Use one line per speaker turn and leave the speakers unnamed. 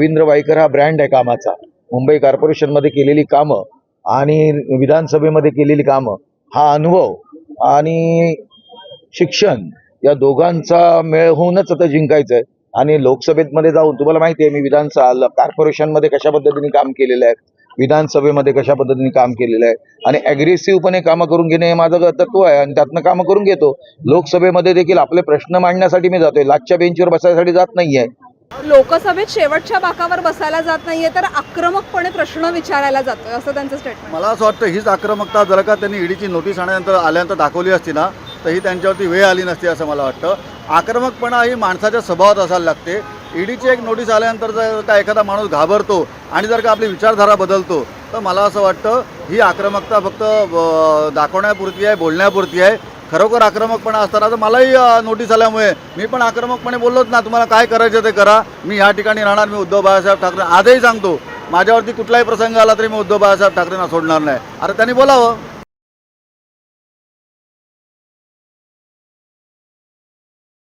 रवींद्र वाईकर हा ब्रँड आहे कामाचा. मुंबई कॉर्पोरेशनमध्ये केलेली कामं आणि विधानसभेमध्ये केलेली कामं हा अनुभव आणि शिक्षण या दोघांचा मेळ होऊनच आता जिंकायचं आहे आणि लोकसभेत मध्ये जाऊन तुम्हाला माहिती आहे मी विधानसभा कॉर्पोरेशनमध्ये कशा पद्धतीने काम केलेलं आहे? विधानसभेमध्ये कशा पद्धतीने काम केलेलं आहे? आणि अग्रेसिव्हपणे कामं करून घेणे हे माझं तत्व आहे आणि त्यातनं कामं करून घेतो. लोकसभेमध्ये देखील आपले प्रश्न मांडण्यासाठी मी जातोय. लागच्या बेंचवर बसायसाठी जात नाहीये.
लोकसभेत शेवटच्या बाकावर बसायला जात नाहीये तर आक्रमकपणे प्रश्न विचारायला जातोय असं त्यांचं स्टेटमेंट
मला असं वाटतं हीच आक्रमकता जर का त्यांनी ईडीची नोटीस आणल्यानंतर आल्यानंतर दाखवली असती ना तर ही त्यांच्यावरती वेळ आली नसती असं मला वाटतं. आक्रमकपणा ही माणसाच्या स्वभावात असायला लागते. ईडीची एक नोटीस आल्यानंतर जर का एखादा माणूस घाबरतो आणि जर का आपली विचारधारा बदलतो तर मला असं वाटतं ही आक्रमकता फक्त दाखवण्यापुरती आहे बोलण्यापुरती आहे. खरोखर आक्रमकपणा असताना तर मलाही नोटीस आल्यामुळे मी पण आक्रमकपणे बोललोच ना तुम्हाला काय करायचं ते करा. मी या ठिकाणी राहणार मी उद्धव बाळासाहेब ठाकरे आजही सांगतो माझ्यावरती कुठलाही प्रसंग आला तरी मी उद्धव बाळासाहेब ठाकरेंना सोडणार नाही. अरे त्यांनी बोलावं.